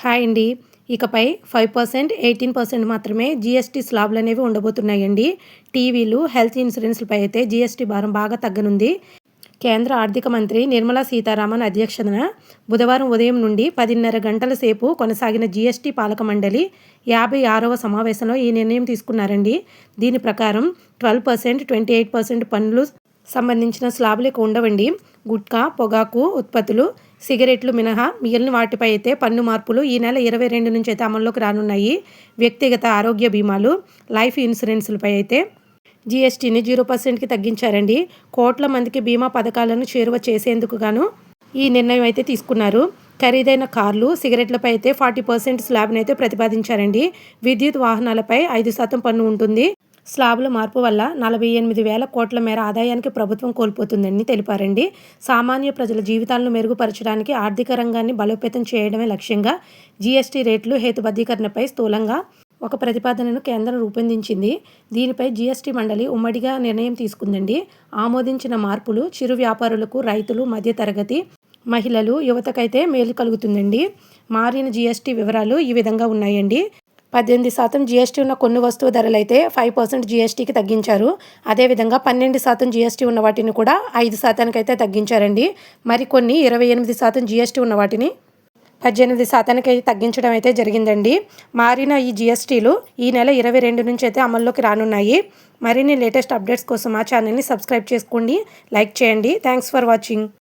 Hi అండి. ఇకపై five percent eighteen percent మాత్రమే జీఎస్టీ స్లాబ్లు అనేవి ఉండబోతున్నాయండి. టీవీలు హెల్త్ ఇన్సూరెన్స్లపై అయితే జీఎస్టీ భారం బాగా తగ్గనుంది. కేంద్ర ఆర్థిక మంత్రి నిర్మలా సీతారామన్ అధ్యక్షతన బుధవారం ఉదయం నుండి పదిన్నర గంటల సేపు కొనసాగిన జీఎస్టీ పాలక మండలి యాభై ఆరవ సమావేశంలో ఈ నిర్ణయం తీసుకున్నారండి. దీని ప్రకారం twelve percent twenty eight percent పన్నులు సంబంధించిన స్లాబులు ఉండవండి గుట్కా పొగాకు ఉత్పత్తులు సిగరెట్లు మినహా మిగిలిన వాటిపై అయితే పన్ను మార్పులు ఈ నెల ఇరవై రెండు నుంచి అయితే అమల్లోకి రానున్నాయి. వ్యక్తిగత ఆరోగ్య బీమాలు లైఫ్ ఇన్సూరెన్స్లపై అయితే జీఎస్టీని జీరో పర్సెంట్కి తగ్గించారండి. కోట్ల మందికి బీమా పథకాలను చేరువ చేసేందుకు గాను ఈ నిర్ణయం అయితే తీసుకున్నారు. ఖరీదైన కార్లు సిగరెట్లపై అయితే ఫార్టీ పర్సెంట్ స్లాబ్ని అయితే ప్రతిపాదించారండి. విద్యుత్ వాహనాలపై ఐదు శాతం పన్ను ఉంటుంది. స్లాబుల మార్పు వల్ల నలభై ఎనిమిది వేల కోట్ల మేర ఆదాయానికి ప్రభుత్వం కోల్పోతుందని తెలిపారండి. సామాన్య ప్రజల జీవితాలను మెరుగుపరచడానికి ఆర్థిక రంగాన్ని బలోపేతం చేయడమే లక్ష్యంగా జీఎస్టీ రేట్లు హేతుబద్ధీకరణపై స్థూలంగా ఒక ప్రతిపాదనను కేంద్రం రూపొందించింది. దీనిపై జీఎస్టీ మండలి ఉమ్మడిగా నిర్ణయం తీసుకుందండి. ఆమోదించిన మార్పులు చిరు వ్యాపారులకు రైతులు మధ్యతరగతి మహిళలు యువతకైతే మేలు కలుగుతుందండి. మారిన జీఎస్టీ వివరాలు ఈ విధంగా ఉన్నాయండి. పద్దెనిమిది శాతం జీఎస్టీ ఉన్న కొన్ని వస్తువు ధరలైతే ఫైవ్ పర్సెంట్ జీఎస్టీకి తగ్గించారు. అదేవిధంగా పన్నెండు శాతం జీఎస్టీ ఉన్న వాటిని కూడా ఐదు శాతానికి అయితే తగ్గించారండి మరికొన్ని ఇరవై ఎనిమిది శాతం జీఎస్టీ ఉన్న వాటిని పద్దెనిమిది శాతానికి అయితే తగ్గించడం అయితే జరిగిందండి. మారిన ఈ జీఎస్టీలు ఈ నెల ఇరవై రెండు నుంచి అయితే అమల్లోకి రానున్నాయి. మరిన్ని లేటెస్ట్ అప్డేట్స్ కోసం మా ఛానల్ని సబ్స్క్రైబ్ చేసుకోండి. లైక్ చేయండి. Thanks for watching